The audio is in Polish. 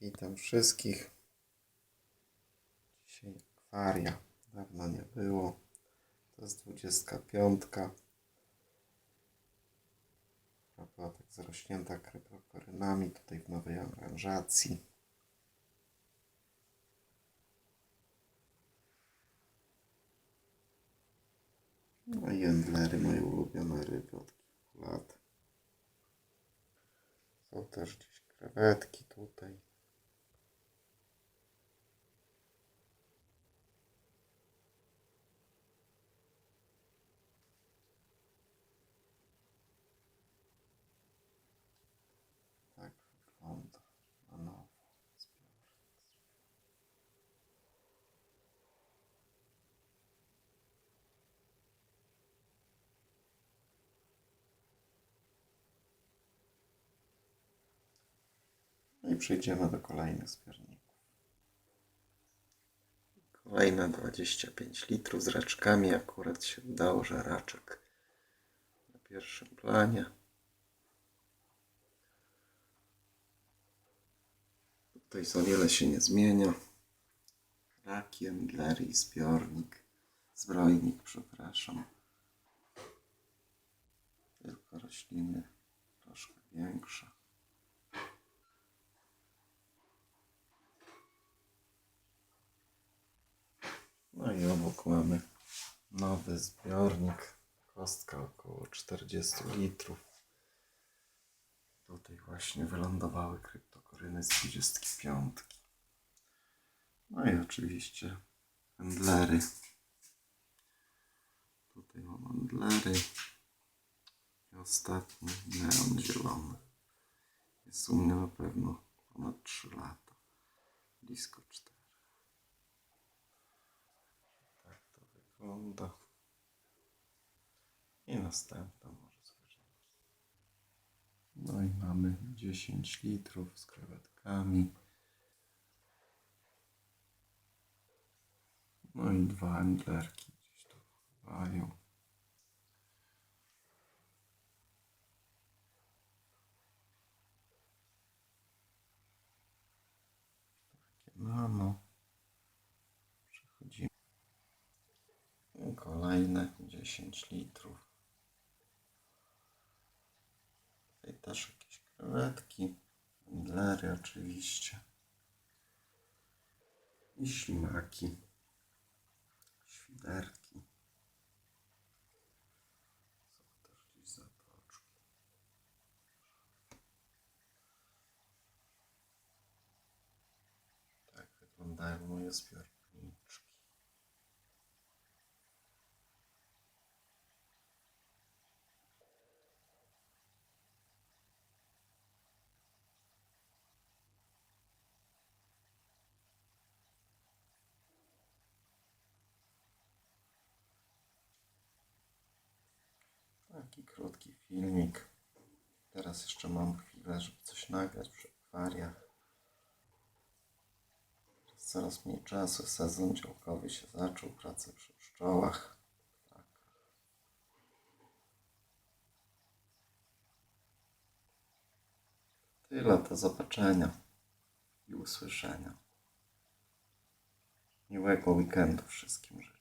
Witam wszystkich. Dzisiaj akwaria. Dawno nie było. To jest 25. Która była tak zarośnięta kryptokorynami tutaj w nowej aranżacji. No i endlery, moje ulubione ryby od kilku lat. Są też gdzieś krewetki tutaj. Tak wygląda na nowo. No i przejdziemy do kolejnych zbiorników. Kolejne 25 litrów z raczkami. Akurat się udało, że raczek na pierwszym planie. Tutaj za wiele się nie zmienia. Raki, endlery i zbiornik. Zbrojnik, przepraszam. Tylko rośliny troszkę większe. No i obok mamy nowy zbiornik. Kostka około 40 litrów. Tutaj właśnie wylądowały kryptokoryny z 25. No i oczywiście endlery. Tutaj mam endlery. I ostatni neon zielony. Jest u mnie na pewno ponad 3 lata. Blisko 4. wygląda. I następna może spojrzymy. No i mamy 10 litrów z krewetkami. No i dwa endlerki gdzieś tu pływają. Takie mamo. Przechodzimy. I Kolejne 10 litrów. Tutaj też jakieś krewetki, endlery oczywiście. I ślimaki, świderki. Są też gdzieś zatoczki. Tak wyglądają moje zbiorniczki. Taki krótki filmik. Teraz jeszcze mam chwilę, żeby coś nagrać przy akwariach. Coraz mniej czasu. Sezon działkowy się zaczął. Pracę przy pszczołach. Tak. Tyle do zobaczenia i usłyszenia. Miłego weekendu wszystkim życzę.